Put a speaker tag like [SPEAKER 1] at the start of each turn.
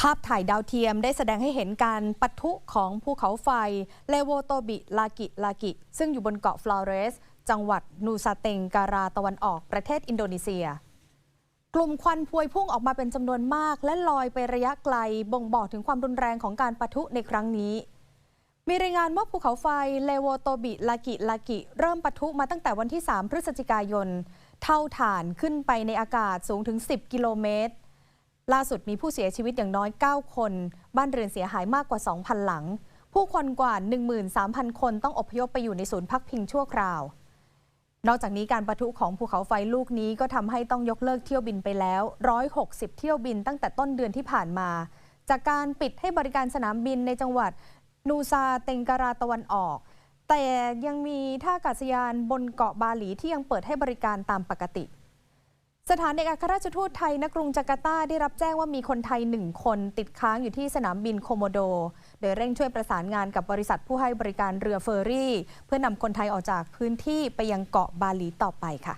[SPEAKER 1] ภาพถ่ายดาวเทียมได้แสดงให้เห็นการปะทุของภูเขาไฟ เลโวโตบิลากิลากิ ซึ่งอยู่บนเกาะฟลอเรส จังหวัดนูซาเตงการาตะวันออกประเทศอินโดนีเซีย กลุ่มควันพวยพุ่งออกมาเป็นจำนวนมาก และลอยไประยะไกล บ่งบอกถึงความรุนแรงของการปะทุในครั้งนี้ มีรายงานว่าภูเขาไฟเลโวโตบิลากิลากิ เริ่มปะทุมาตั้งแต่วันที่ 3 พฤศจิกายน เท่าฐานขึ้นไปในอากาศสูงถึง 10 กิโลเมตร ล่าสุดมีผู้เสียชีวิตอย่างน้อย 9 คน บ้านเรือนเสียหายมากกว่า 2,000 หลัง ผู้คนกว่า 13,000 คนต้องอพยพไปอยู่ในศูนย์พักพิงชั่วคราวนอกจากนี้การประทุของภูเขาไฟลูกนี้ก็ทำให้ต้องยกเลิกเที่ยวบินไปแล้ว 160 เที่ยวบินตั้งแต่ต้นเดือนที่ผ่านมา จากการปิดให้บริการสนามบินในจังหวัด นูซาเตงการาตะวันออก แต่ยังมีท่าอากาศยานบนเกาะบาหลีที่ยังเปิดให้บริการตามปกติ สถานเอกอัครราชทูตไทยณกรุงจาการ์ตาได้รับแจ้งว่ามีคนไทยหนึ่งคนติดค้างอยู่ที่สนามบินโคโมโด โดยเร่งช่วยประสานงานกับบริษัทผู้ให้บริการเรือเฟอร์รี่ เพื่อนำคนไทยออกจากพื้นที่ไปยังเกาะบาหลีต่อไปค่ะ